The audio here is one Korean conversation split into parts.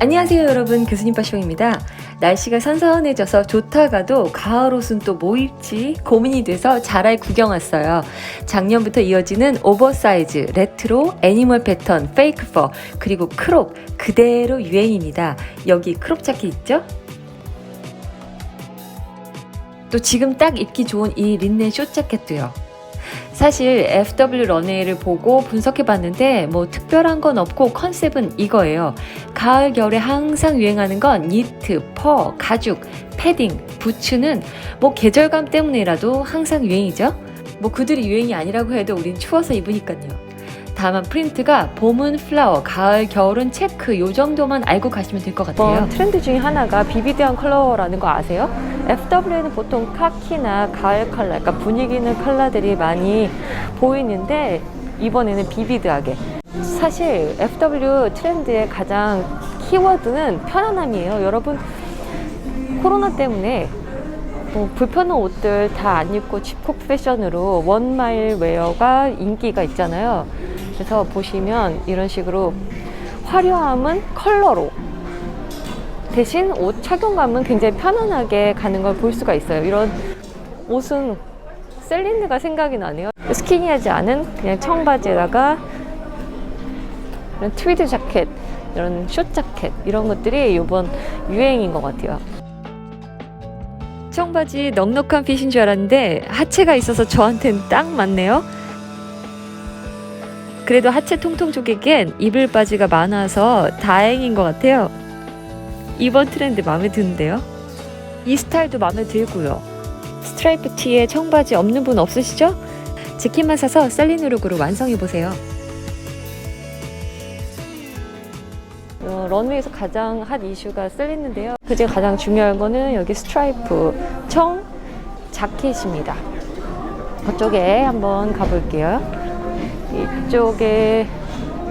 안녕하세요 여러분 교수님 빠쇼입니다. 날씨가 선선해져서 좋다가도 가을 옷은 또 뭐 입지 고민이 돼서 자라에 구경 왔어요. 작년부터 이어지는 오버사이즈, 레트로, 애니멀 패턴, 페이크 퍼 그리고 크롭 그대로 유행입니다. 여기 크롭 자켓 있죠? 또 지금 딱 입기 좋은 이 린넨 숏 자켓도요. 사실 FW 런웨이를 보고 분석해 봤는데 뭐 특별한 건 없고 컨셉은 이거예요. 가을 겨울에 항상 유행하는 건 니트, 퍼, 가죽, 패딩, 부츠는 뭐 계절감 때문이라도 항상 유행이죠. 뭐 그들이 유행이 아니라고 해도 우린 추워서 입으니까요. 다만 프린트가 봄은 플라워, 가을, 겨울은 체크 요 정도만 알고 가시면 될 것 같아요. 이번 트렌드 중에 하나가 비비드한 컬러라는 거 아세요? FW는 보통 카키나 가을 컬러, 그러니까 분위기 있는 컬러들이 많이 보이는데 이번에는 비비드하게. 사실 FW 트렌드의 가장 키워드는 편안함이에요. 여러분 코로나 때문에 뭐 불편한 옷들 다 안 입고 집콕 패션으로 원마일 웨어가 인기가 있잖아요. 그래서 보시면 이런 식으로 화려함은 컬러로 대신 옷 착용감은 굉장히 편안하게 가는 걸 볼 수가 있어요. 이런 옷은 셀린느가 생각이 나네요. 스키니하지 않은 그냥 청바지에다가 이런 트위드 자켓, 이런 숏 자켓 이런 것들이 이번 유행인 것 같아요. 청바지 넉넉한 핏인 줄 알았는데 하체가 있어서 저한테는 딱 맞네요. 그래도 하체 통통 쪽에겐 이불 바지가 많아서 다행인 것 같아요. 이번 트렌드 마음에 드는데요. 이 스타일도 마음에 들고요. 스트라이프 티에 청바지 없는 분 없으시죠? 재킷만 사서 셀린 룩으로 완성해 보세요. 어, 런웨이에서 가장 핫 이슈가 셀린인데요. 그중에 가장 중요한 거는 여기 스트라이프 청 자켓입니다. 그쪽에 한번 가볼게요. 이쪽에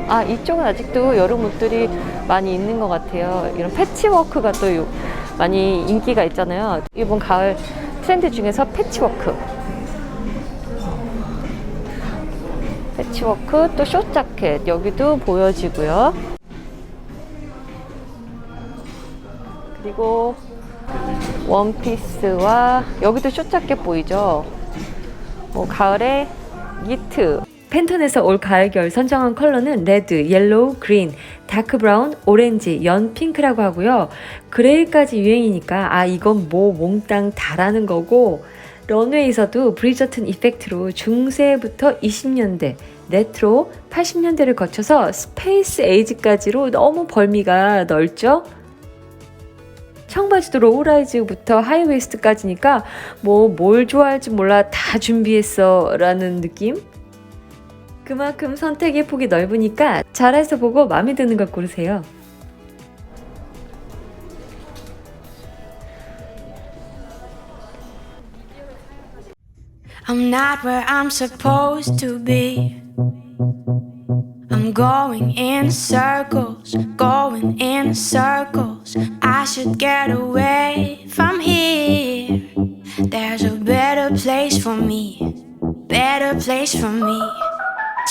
아 이쪽은 아직도 여름 옷들이 많이 있는 것 같아요. 이런 패치워크가 또 요- 많이 인기가 있잖아요. 이번 가을 트렌드 중에서 패치워크. 패치워크 또 숏 자켓 여기도 보여지고요. 그리고 원피스와 여기도 숏 자켓 보이죠? 뭐 가을에 니트 팬톤에서 올 가을 겨울 선정한 컬러는 레드, 옐로우, 그린, 다크 브라운, 오렌지, 연 핑크라고 하고요. 그레이까지 유행이니까 아 이건 뭐 몽땅 다라는 거고 런웨이에서도 브리저튼 이펙트로 중세부터 20년대, 레트로 80년대를 거쳐서 스페이스 에이지까지로 너무 벌미가 넓죠? 청바지도 로우라이즈부터 하이웨스트까지니까 뭐 뭘 좋아할지 몰라 다 준비했어 라는 느낌? 그만큼 선택의 폭이 넓으니까 잘해서 보고 마음에 드는 걸 고르세요.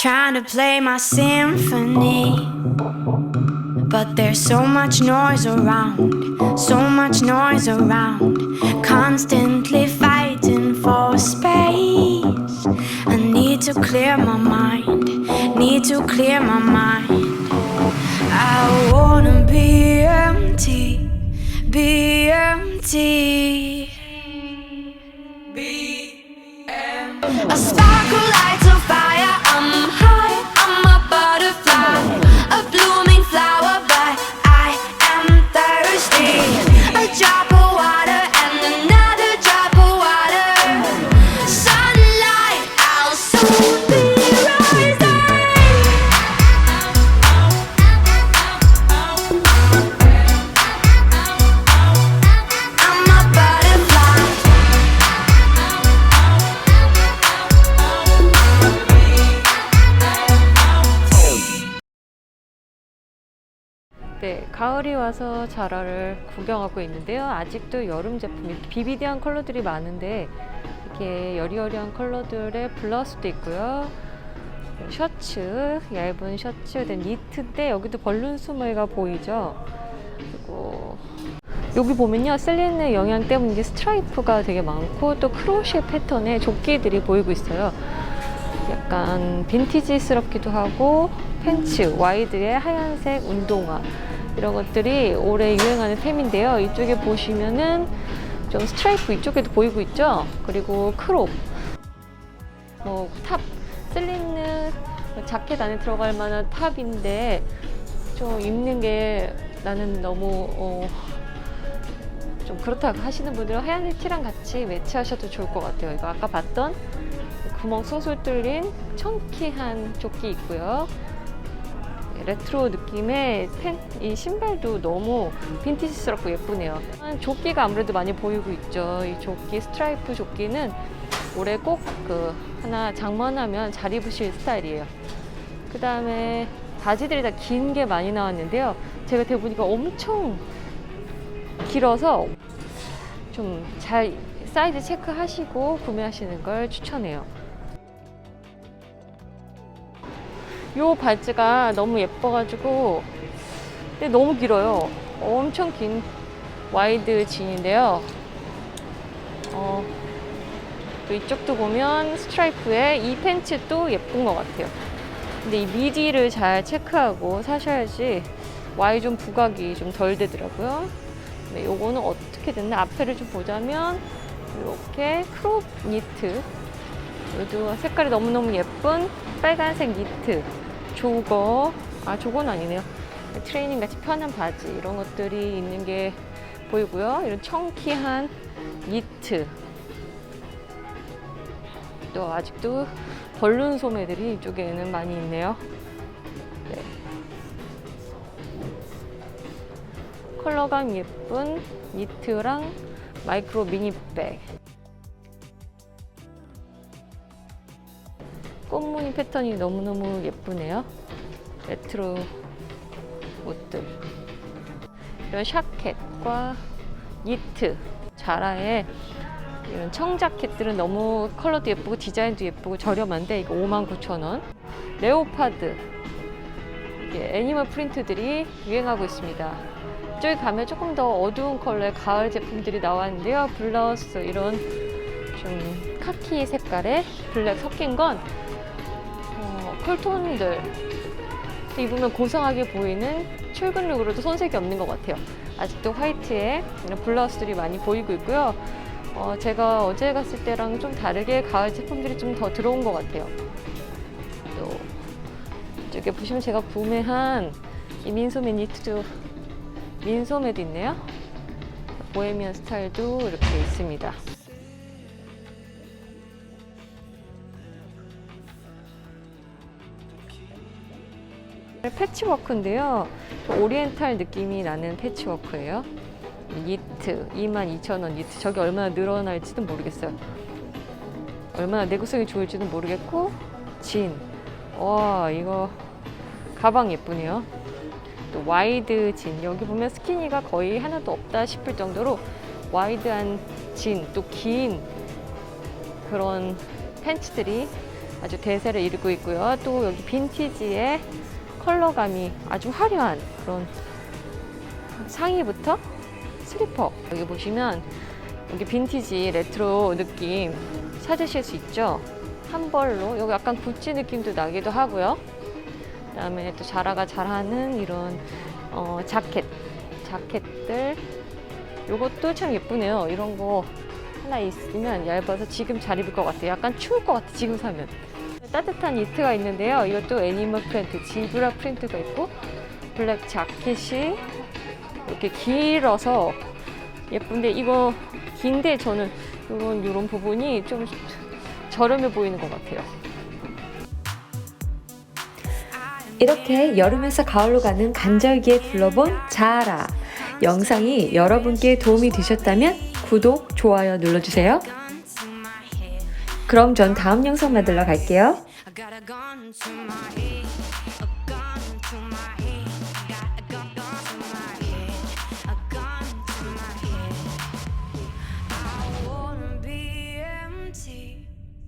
Trying to play my symphony. But there's so much noise around, so much noise around, constantly fighting for space. I need to clear my mind, need to clear my mind. I wanna be 가을이 와서 자라를 구경하고 있는데요. 아직도 여름 제품이 비비디한 컬러들이 많은데 이렇게 여리여리한 컬러들의 블라우스도 있고요. 셔츠, 얇은 셔츠, 된 니트인데 여기도 벌룬 소매가 보이죠. 그리고 여기 보면요 셀린의 영향 때문인지 스트라이프가 되게 많고 또 크로셰 패턴의 조끼들이 보이고 있어요 약간 빈티지스럽기도 하고 팬츠 와이드의 하얀색 운동화 이런 것들이 올해 유행하는 템인데요 이쪽에 보시면은 좀 스트라이프 이쪽에도 보이고 있죠 그리고 크롭 뭐탑 셀린느 자켓 안에 들어갈 만한 탑인데 좀 입는 게 나는 너무 어, 좀 그렇다 하시는 분들은 하얀 티랑 같이 매치하셔도 좋을 것 같아요. 이거 아까 봤던 구멍 숭숭 뚫린 청키한 조끼 있고요. 네, 레트로 느낌의 팬, 이 신발도 너무 빈티지스럽고 예쁘네요. 조끼가 아무래도 많이 보이고 있죠. 이 조끼 스트라이프 조끼는 올해 꼭 그 하나 장만하면 잘 입으실 스타일이에요. 그 다음에 바지들이 다 긴 게 많이 나왔는데요. 제가 대보니까 엄청 길어서 좀 잘 사이즈 체크하시고 구매하시는 걸 추천해요. 요 바지가 너무 예뻐가지고 근데 너무 길어요. 엄청 긴 와이드 진인데요. 어, 또 이쪽도 보면 스트라이프에 이 팬츠도 예쁜 것 같아요. 근데 이 미디를 잘 체크하고 사셔야지 Y존 부각이 좀 덜 되더라고요. 네, 요거는 어떻게 됐나 앞에를 좀 보자면 이렇게 크롭 니트 색깔이 너무너무 예쁜 빨간색 니트 조거 아 조거는 아니네요 트레이닝 같이 편한 바지 이런 것들이 있는 게 보이고요 이런 청키한 니트 또 아직도 벌룬 소매들이 이쪽에는 많이 있네요. 네. 컬러감 예쁜 니트랑 마이크로 미니백. 꽃무늬 패턴이 너무너무 예쁘네요. 레트로 옷들. 이런 샤켓과 니트, 자라의 이런 청자켓들은 너무 컬러도 예쁘고 디자인도 예쁘고 저렴한데 이거 59,000원. 레오파드. 이게 애니멀 프린트들이 유행하고 있습니다. 이쪽에 가면 조금 더 어두운 컬러의 가을 제품들이 나왔는데요. 블러스 이런 좀 카키 색깔의 블랙 섞인 건 어, 쿨톤들 입으면 고상하게 보이는 출근 룩으로도 손색이 없는 것 같아요. 아직도 화이트에 블라우스들이 많이 보이고 있고요. 어, 제가 어제 갔을 때랑 좀 다르게 가을 제품들이 좀 더 들어온 것 같아요. 또 이쪽에 보시면 제가 구매한 이 민소매 니트도 민소매도 있네요. 보헤미안 스타일도 이렇게 있습니다. 패치워크인데요. 좀 오리엔탈 느낌이 나는 패치워크예요. 니트 22,000원 니트 저게 얼마나 늘어날지도 모르겠어요. 얼마나 내구성이 좋을지도 모르겠고 진. 와 이거 가방 예쁘네요. 또 와이드 진 여기 보면 스키니가 거의 하나도 없다 싶을 정도로 와이드한 진 또 긴 그런 팬츠들이 아주 대세를 이루고 있고요. 또 여기 빈티지의 컬러감이 아주 화려한 그런 상의부터 슬리퍼. 여기 보시면 여기 빈티지 레트로 느낌 찾으실 수 있죠? 한 벌로. 여기 약간 구찌 느낌도 나기도 하고요. 그 다음에 또 자라가 잘하는 이런 어, 자켓. 자켓들. 요것도 참 예쁘네요. 이런 거 하나 있으면 얇아서 지금 잘 입을 것 같아요. 약간 추울 것 같아 지금 사면 따뜻한 니트가 있는데요 이것도 애니멀 프린트 지브라 프린트가 있고 블랙 자켓이 이렇게 길어서 예쁜데 이거 긴데 저는 이런 이런 부분이 좀 저렴해 보이는 것 같아요. 이렇게 여름에서 가을로 가는 간절기에 불러본 자아라. 영상이 여러분께 도움이 되셨다면 구독, 좋아요 눌러주세요. 그럼 전 다음 영상 만들러 갈게요.